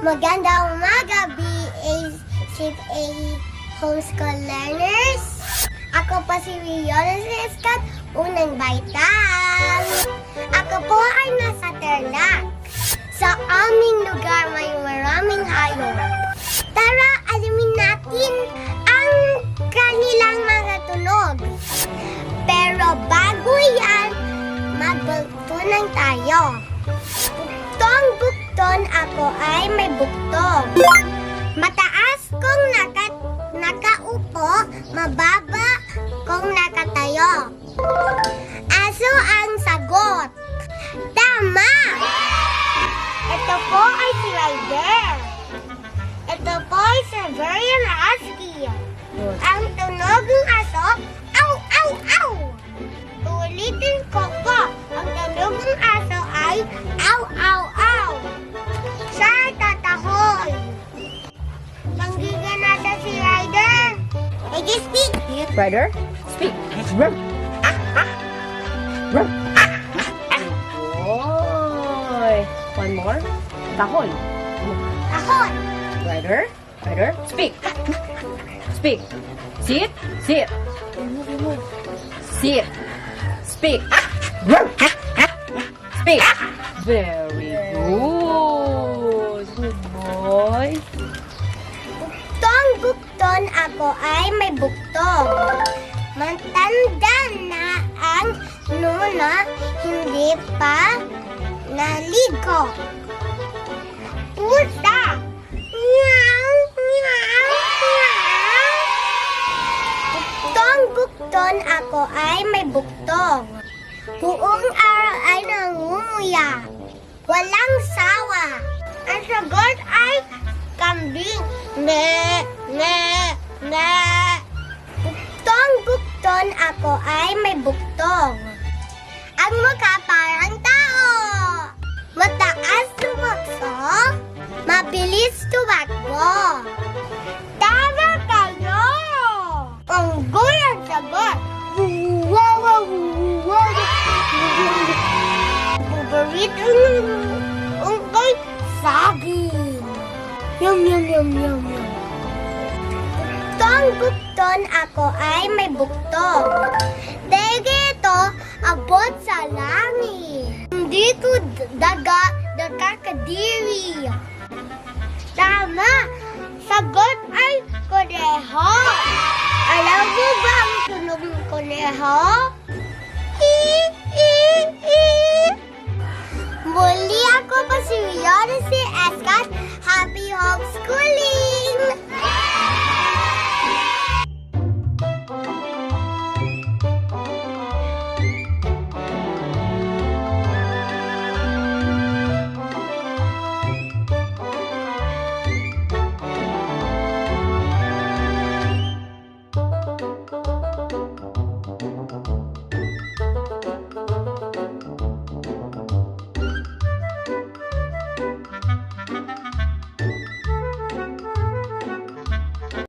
Magandang umaga, BACA Homeschool Learners. Ako pa si Riona Sescat, unang baitan. Ako po ay nasa Tarlac. Sa aming lugar may maraming hayop. Magbuktunan tayo. Buktong bukton ako ay may buktong. Mataas kung naka, nakaupo, mababa kung nakatayo. Aso ang sagot. Tama! Ito po ay si Ryder. Ito po ay si Berian Husky. Ang tunog ng aso, Ege, speak! Ruff. Ruff. Boy. One more. Tahoy. Ahon! Ryder, Ryder, speak. Speak. Sit, sit. Sit. Speak. Speak. Very good. Good boy. Buktong bukton ako ay nuna, hindi pa naligo. Pusa! Meow, meow. Buktong bukton ako ay may buktong. Buong araw ay nangunguya. Walang sawa. Ang sagot ay kambing. Ne, ne, ne. Buktong bukton ako ay may buktong. Mabilis tumakbo. Tama kayo! Ang gulang sagot. Wow, wow, wow. Favorite ang unggoy saging. Yum, yum, yum, yum, yum. Buktong bukton ako ay may buktong. Dege ito abot sa langit. Hindi ko d- daga, daga kadiri. Tama! Sagot ay koneho. Alam mo ba ang tunog ng koneho? I, i, i. Muli ako pa si